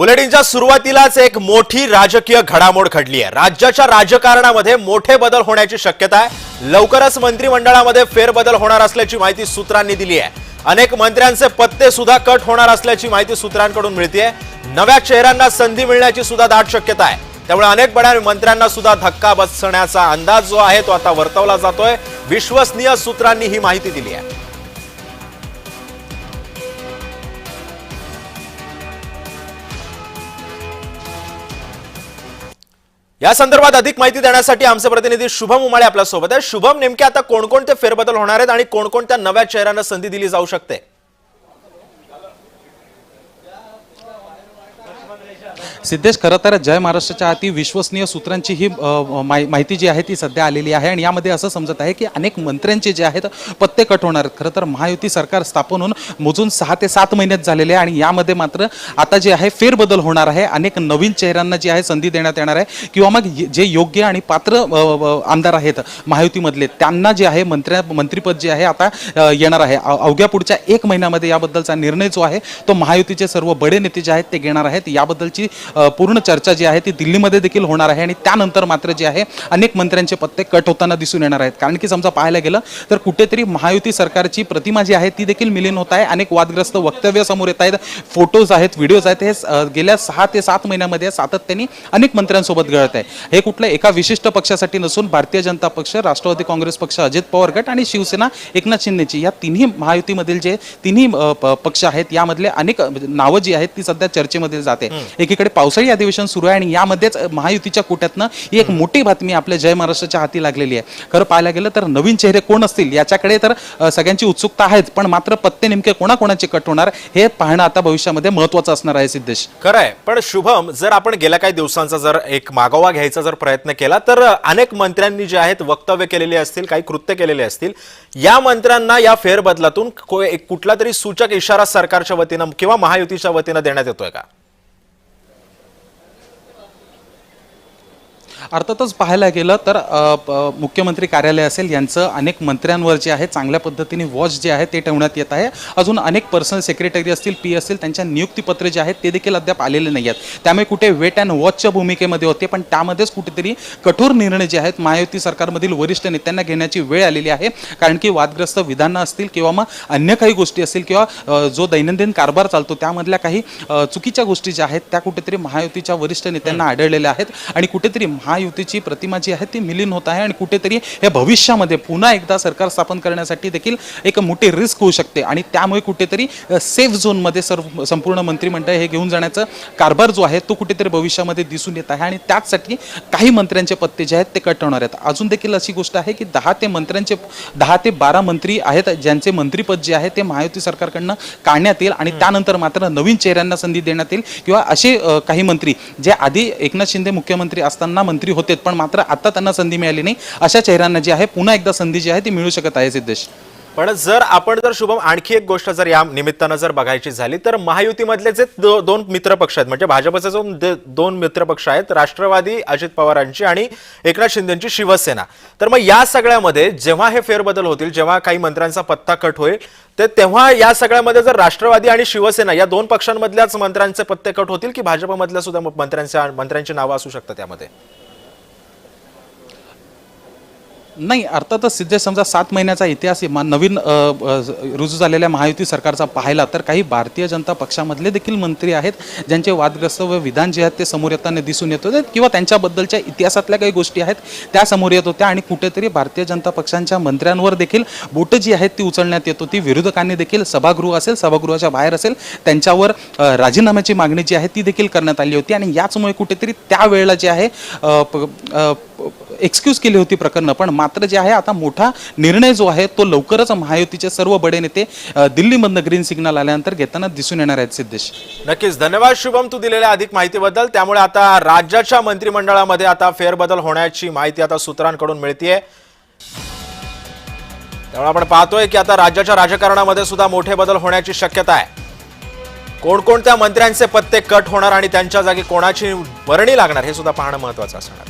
बुलेटिनच्या सुरुवातीलाच एक मोठी राजकीय घडामोड घडली आहे. राज्याच्या राजकारणामध्ये मोठे बदल होण्याची शक्यता आहे. लवकरच मंत्रिमंडळामध्ये फेरबदल होणार असल्याची माहिती सूत्रांनी दिली आहे. अनेक मंत्र्यांचे पत्ते सुद्धा कट होणार असल्याची माहिती सूत्रांकडून मिळते नव्या चेहऱ्यांना संधी मिळण्याची सुद्धा दाट शक्यता आहे. त्यामुळे अनेक बड्या मंत्र्यांना सुद्धा धक्का बसण्याचा अंदाज जो आहे तो आता वर्तवला जातोय. विश्वसनीय सूत्रांनी ही माहिती दिली आहे. या संदर्भात अधिक माहिती देण्यासाठी आमचे प्रतिनिधी शुभम उमाळे आपल्यासोबत आहे शुभम नेमके आता कोणकोणते फेरबदल होणार आहेत आणि कोणकोणत्या नव्या चेहऱ्यांना संधी दिली जाऊ शकते? सिद्धेश खरं तर जय महाराष्ट्राच्या अति विश्वसनीय सूत्रांची ही माहि- माहिती जी आहे ती सध्या आलेली आहे आणि यामध्ये असं समजत आहे की अनेक मंत्र्यांचे जे आहेत पत्ते कट होणार. खरं तर महायुती सरकार स्थापन होऊन मोजून सहा ते सात महिन्यात झालेले आहे आणि यामध्ये मात्र आता जे आहे फेरबदल होणार आहे. अनेक नवीन चेहऱ्यांना जी आहे संधी देण्यात येणार आहे. किंवा मग ये- जे योग्य आणि पात्र आमदार आहेत महायुतीमधले त्यांना जे आहे मंत्र्या मंत्रिपद जे आहे आता येणार आहे. अवघ्या पुढच्या एक महिन्यामध्ये याबद्दलचा निर्णय जो आहे तो महायुतीचे सर्व बडे नेते जे आहेत ते घेणार आहेत. याबद्दलची पूर्ण चर्चा जी आहे ती दिल्लीमध्ये देखील होणार आहे आणि त्यानंतर मात्र जे आहे अनेक मंत्र्यांचे पत्ते कट होताना दिसून येणार आहेत. कारण की समजा पाहायला गेलं तर कुठेतरी महायुती सरकारची प्रतिमा जी आहे ती देखील मिलीन होत आहे. अनेक वादग्रस्त वक्तव्य समोर येत आहेत फोटोज आहेत व्हिडिओज आहेत. हे गेल्या सहा ते सात महिन्यामध्ये सातत्याने अनेक मंत्र्यांसोबत घडत आहे. हे कुठलं एका विशिष्ट पक्षासाठी नसून भारतीय जनता पक्ष राष्ट्रवादी काँग्रेस पक्ष अजित पवार गट आणि शिवसेना एकनाथ शिंदेची या तिन्ही महायुतीमधील जे तिन्ही पक्ष आहेत यामधले अनेक नावं जी आहेत ती सध्या चर्चेमध्ये जाते एकीकडे पावसाळी अधिवेशन सुरू आहे आणि यामध्येच महायुतीच्या कोट्यातनं ही एक मोठी बातमी आपल्या जय महाराष्ट्राच्या हाती लागलेली आहे. खरं पाहायला गेलं तर नवीन चेहरे कोण असतील याच्याकडे तर सगळ्यांची उत्सुकता आहेच पण मात्र पत्ते नेमके कोणाकोणाचे कट होणार हे पाहणं आता भविष्यामध्ये महत्वाचं असणार आहे सिद्धेश. खरंय पण शुभम जर आपण गेल्या काही दिवसांचा जर एक मागोवा घ्यायचा जर प्रयत्न केला तर अनेक मंत्र्यांनी जे आहेत वक्तव्य केलेले असतील काही कृत्य केलेले असतील या मंत्र्यांना या फेरबदलातून कुठला तरी सूचक इशारा सरकारच्या वतीनं किंवा महायुतीच्या वतीनं देण्यात येतोय का? अर्थातच पाहायला गेलं तर मुख्यमंत्री कार्यालय असेल यांचं अनेक मंत्र्यांवर जे आहे चांगल्या पद्धतीने वॉच जे आहे ते ठेवण्यात येत आहे. अजून अनेक पर्सनल सेक्रेटरी असतील पी असतील त्यांच्या नियुक्तीपत्रे जे आहेत ते देखील अद्याप आलेले नाही आहेत त्यामुळे कुठे वेट अँड वॉचच्या भूमिकेमध्ये होते पण त्यामध्येच कुठेतरी कठोर निर्णय जे आहेत महायुती सरकारमधील वरिष्ठ नेत्यांना घेण्याची वेळ आलेली आहे. कारण की वादग्रस्त विधानं असतील किंवा मग अन्य काही गोष्टी असतील किंवा जो दैनंदिन कारभार चालतो त्यामधल्या काही चुकीच्या गोष्टी ज्या आहेत त्या कुठेतरी महायुतीच्या वरिष्ठ नेत्यांना आढळलेल्या आहेत. आणि कुठेतरी महा महायुतीची प्रतिमा जी आहे ती मिलीन होत आहे आणि कुठेतरी हे भविष्यामध्ये पुन्हा एकदा सरकार स्थापन करण्यासाठी देखील एक मोठी रिस्क होऊ शकते. आणि त्यामुळे कुठेतरी सेफ झोनमध्ये सर्व संपूर्ण मंत्रिमंडळ हे घेऊन जाण्याचा कारभार जो आहे तो कुठेतरी भविष्यामध्ये दिसून येत आहे. आणि त्याचसाठी काही मंत्र्यांचे पत्ते जे आहेत ते कट होणार आहेत. अजून देखील अशी गोष्ट आहे की दहा ते मंत्र्यांचे दहा ते बारा मंत्री आहेत ज्यांचे मंत्रीपद जे आहे ते महायुती सरकारकडनं काढण्यात येईल आणि त्यानंतर मात्र नवीन चेहऱ्यांना संधी देण्यात येईल. किंवा असे काही मंत्री जे आधी एकनाथ शिंदे मुख्यमंत्री असताना मंत्री होते पण मात्र आता त्यांना संधी मिळाली नाही. अशा चेहऱ्यांना जी आहे पुन्हा एकदा संधी जी आहे ती मिळू शकत आहे सिद्धेश. पण जर आपण जर शुभम आणखी एक गोष्ट जर या निमित्तानं जर बघायची झाली तर महायुतीमधले जे दो- दोन मित्र पक्ष आहेत म्हणजे भाजपचे जो दोन मित्र पक्ष आहेत राष्ट्रवादी अजित पवारांची आणि एकनाथ शिंदेची शिवसेना. तर मग या सगळ्यामध्ये जेव्हा हे फेरबदल होतील जेव्हा काही मंत्र्यांचा पत्ता कट होईल ते तेव्हा या सगळ्यामध्ये जर राष्ट्रवादी आणि शिवसेना या दोन पक्षांमधल्याच मंत्र्यांचे पत्ते कट होतील की भाजपमधल्या सुद्धा मंत्र्यांच्या मंत्र्यांची नावं असू शकतात त्यामध्ये नाही अर्थातच सिद्धेश समजा सात महिन्याचा इतिहास मा- नवीन रुजू झालेल्या महायुती सरकारचा पाहिला तर काही भारतीय जनता पक्षामधले देखील मंत्री आहेत ज्यांचे वादग्रस्त व विधान जे आहेत ते समोर येताना दिसून येत होते किंवा त्यांच्याबद्दलच्या इतिहासातल्या काही गोष्टी आहेत त्या समोर येत होत्या आणि कुठेतरी भारतीय जनता पक्षांच्या मंत्र्यांवर देखील बोटं जी आहेत ती उचलण्यात येत होती. विरोधकांनी देखील सभागृह असेल सभागृहाच्या बाहेर असेल त्यांच्यावर राजीनाम्याची मागणी जी आहे ती देखील करण्यात आली होती आणि याचमुळे कुठेतरी त्यावेळेला जे आहे प- एक्सक्यूज केली होती प्रकरणं. पण मात्र जे आहे आता मोठा निर्णय जो आहे तो लवकरच महायुतीचे सर्व बडे नेते दिल्लीमधनं ग्रीन सिग्नल आल्यानंतर घेताना दिसून येणार आहेत सिद्धेश. नक्कीच. धन्यवाद शुभम तू दिलेल्या अधिक माहितीबद्दल. त्यामुळे आता राज्याच्या मंत्रिमंडळामध्ये आता फेरबदल होण्याची माहिती आता सूत्रांकडून मिळतीये. त्यामुळे आपण पाहतोय की आता राज्याच्या राजकारणामध्ये सुद्धा मोठे बदल होण्याची शक्यता आहे. कोणकोणत्या मंत्र्यांचे पत्ते कट होणार आणि त्यांच्या जागी कोणाची वर्णी लागणार हे सुद्धा पाहणं महत्वाचं असणार.